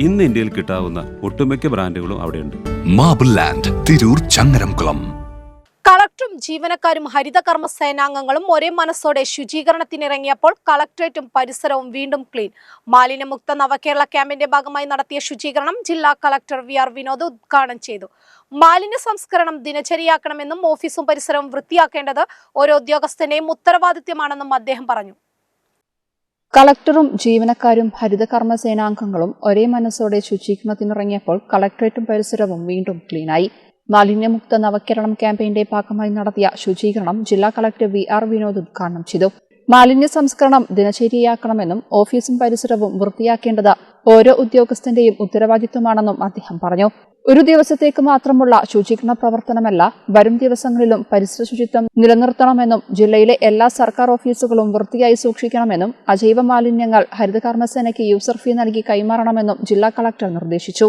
ഇന്ന് ഇന്ത്യയിൽ കിട്ടാവുന്ന ഒട്ടുമിക്ക ബ്രാൻഡുകളും അവിടെയുണ്ട്. മാബിൾ ലാൻഡ് തിരൂർ ചങ്ങരംകുളം കളക്ടറും ജീവനക്കാരും ഹരിതകർമ്മ സേനാംഗങ്ങളും ഒരേ മനസ്സോടെ ശുചീകരണത്തിനിറങ്ങിയപ്പോൾ കളക്ടറേറ്റും പരിസരവും വീണ്ടും ക്ലീൻ. മാലിന്യമുക്ത നവകേരള ക്യാമ്പിന്റെ ഭാഗമായി നടത്തിയ ശുചീകരണം ജില്ലാ കളക്ടർ വി ആർ വിനോദ് ഉദ്ഘാടനം ചെയ്തു. മാലിന്യ സംസ്കരണം ദിനചര്യയാക്കണമെന്നും ഓഫീസും പരിസരവും വൃത്തിയാക്കേണ്ടത് ഓരോ ഉദ്യോഗസ്ഥന്റെയും ഉത്തരവാദിത്യമാണെന്നും അദ്ദേഹം പറഞ്ഞു. കളക്ടറും ജീവനക്കാരും ഹരിതകർമ്മ സേനാംഗങ്ങളും ഒരേ മനസ്സോടെ ശുചീകരണത്തിനിറങ്ങിയപ്പോൾ കളക്ടറേറ്റും പരിസരവും വീണ്ടും ക്ലീനായി. മാലിന്യമുക്ത നവകേരളം ക്യാമ്പയിന്റെ ഭാഗമായി നടത്തിയ ശുചീകരണം ജില്ലാ കളക്ടർ വി ആർ വിനോദ് ഉദ്ഘാടനം ചെയ്തു. മാലിന്യ സംസ്കരണം ദിനചര്യയാക്കണമെന്നും ഓഫീസും പരിസരവും വൃത്തിയാക്കേണ്ടത് ഓരോ ഉദ്യോഗസ്ഥന്റെയും ഉത്തരവാദിത്വമാണെന്നും അദ്ദേഹം പറഞ്ഞു. ഒരു ദിവസത്തേക്ക് മാത്രമുള്ള ശുചീകരണ പ്രവർത്തനമല്ല വരും ദിവസങ്ങളിലും പരിസര ശുചിത്വം നിലനിർത്തണമെന്നും ജില്ലയിലെ എല്ലാ സർക്കാർ ഓഫീസുകളും വൃത്തിയായി സൂക്ഷിക്കണമെന്നും അജൈവ മാലിന്യങ്ങൾ ഹരിതകർമ്മസേനയ്ക്ക് യൂസർ ഫീ നൽകി കൈമാറണമെന്നും ജില്ലാ കളക്ടർ നിർദ്ദേശിച്ചു.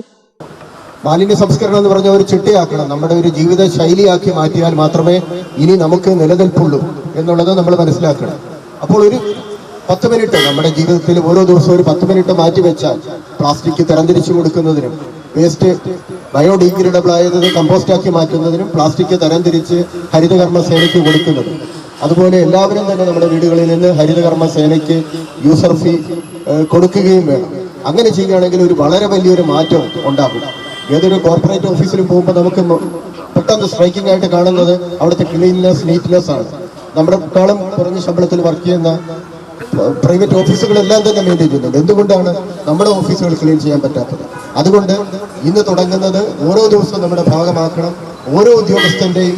മാലിന്യ സംസ്കരണം എന്ന് പറഞ്ഞ ഒരു ചിട്ടയാക്കണം. നമ്മുടെ ഒരു ജീവിത ശൈലിയാക്കി മാറ്റിയാൽ മാത്രമേ ഇനി നമുക്ക് നിലനിൽപ്പുള്ളൂ എന്നുള്ളത് നമ്മൾ മനസ്സിലാക്കണം. അപ്പോൾ ഒരു പത്ത് മിനിറ്റ് നമ്മുടെ ജീവിതത്തിൽ ഓരോ ദിവസവും ഒരു പത്ത് മിനിറ്റ് മാറ്റി വെച്ചാൽ പ്ലാസ്റ്റിക് തരംതിരിച്ചു കൊടുക്കുന്നതിനും വേസ്റ്റ് ബയോഡീഗ്രേഡബിൾ ആയത് കമ്പോസ്റ്റ് ആക്കി മാറ്റുന്നതിനും പ്ലാസ്റ്റിക് തരംതിരിച്ച് ഹരിതകർമ്മ സേനയ്ക്ക് കൊടുക്കുന്നതും. അതുപോലെ എല്ലാവരും തന്നെ നമ്മുടെ വീടുകളിൽ നിന്ന് ഹരിതകർമ്മ സേനയ്ക്ക് യൂസർ ഫീ കൊടുക്കുകയും വേണം. അങ്ങനെ ചെയ്യുകയാണെങ്കിൽ ഒരു വളരെ വലിയൊരു മാറ്റം ഉണ്ടാകും. ഏതൊരു കോർപ്പറേറ്റ് ഓഫീസിലും പോകുമ്പോൾ നമുക്ക് പെട്ടെന്ന് സ്ട്രൈക്കിംഗ് ആയിട്ട് കാണുന്നത് അവിടുത്തെ ക്ലീൻനെസ് നീറ്റ്നെസ് ആണ്. നമ്മുടെ കുട്ടികളും കുറഞ്ഞ ശമ്പളത്തിൽ വർക്ക് ചെയ്യുന്ന പ്രൈവറ്റ് ഓഫീസുകളെല്ലാം തന്നെ മെയിന്റെയിൻ എന്തുകൊണ്ടാണ് നമ്മുടെ ഓഫീസുകൾ ക്ലീൻ ചെയ്യാൻ പറ്റാത്തത്? അതുകൊണ്ട് ഇന്ന് തുടങ്ങുന്നത് ഓരോ ദിവസവും നമ്മുടെ ഭാഗമാക്കണം ഓരോ ഉദ്യോഗസ്ഥന്റെയും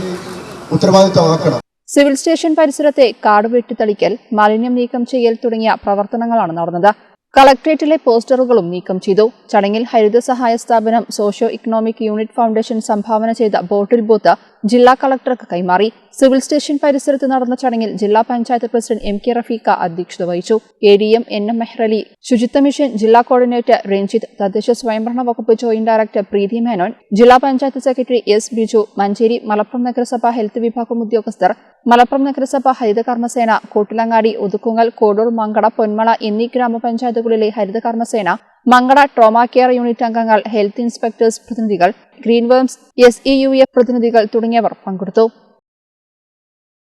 ഉത്തരവാദിത്വമാക്കണം. സിവിൽ സ്റ്റേഷൻ പരിസരത്തെ കാട് വെട്ടിത്തളിക്കൽ മാലിന്യം നീക്കം ചെയ്യൽ തുടങ്ങിയ പ്രവർത്തനങ്ങളാണ് നടന്നത്. കളക്ട്രേറ്റിലെ പോസ്റ്ററുകളും നീക്കം ചെയ്തു. ചടങ്ങിൽ ഹരിത സഹായ സ്ഥാപനം സോഷ്യോ ഇക്കണോമിക് യൂണിറ്റ് ഫൗണ്ടേഷൻ സംഭാവന ചെയ്ത ബോട്ടിൽ ബൂത്ത് ജില്ലാ കളക്ടർക്ക് കൈമാറി. സിവിൽ സ്റ്റേഷൻ പരിസരത്ത് നടന്ന ചടങ്ങിൽ ജില്ലാ panchayat president M K Rafeeqa അധ്യക്ഷത വഹിച്ചു. A D M N M Mehrali ശുചിത്വ മിഷൻ ജില്ലാ കോർഡിനേറ്റർ രഞ്ജിത്ത് തദ്ദേശ സ്വയംഭരണ വകുപ്പ് ജോയിന്റ് ഡയറക്ടർ പ്രീതി മേനോൻ ജില്ലാ പഞ്ചായത്ത് സെക്രട്ടറി എസ് ബിജു മഞ്ചേരി മലപ്പുറം നഗരസഭ ഹെൽത്ത് വിഭാഗം ഉദ്യോഗസ്ഥർ മലപ്പുറം നഗരസഭ ഹരിതകർമ്മസേന കൂട്ടിലങ്ങാടി ഒതുക്കുങ്ങൽ കോടൂർ മങ്കട പൊന്മള എന്നീ ഗ്രാമപഞ്ചായത്തുകളിലെ Haritha Karma Sena Mankada trauma care unit അംഗങ്ങൾ ഹെൽത്ത് ഇൻസ്പെക്ടേഴ്സ് പ്രതിനിധികൾ Green Worms S E U F പ്രതിനിധികൾ തുടങ്ങിയവർ പങ്കെടുത്തു.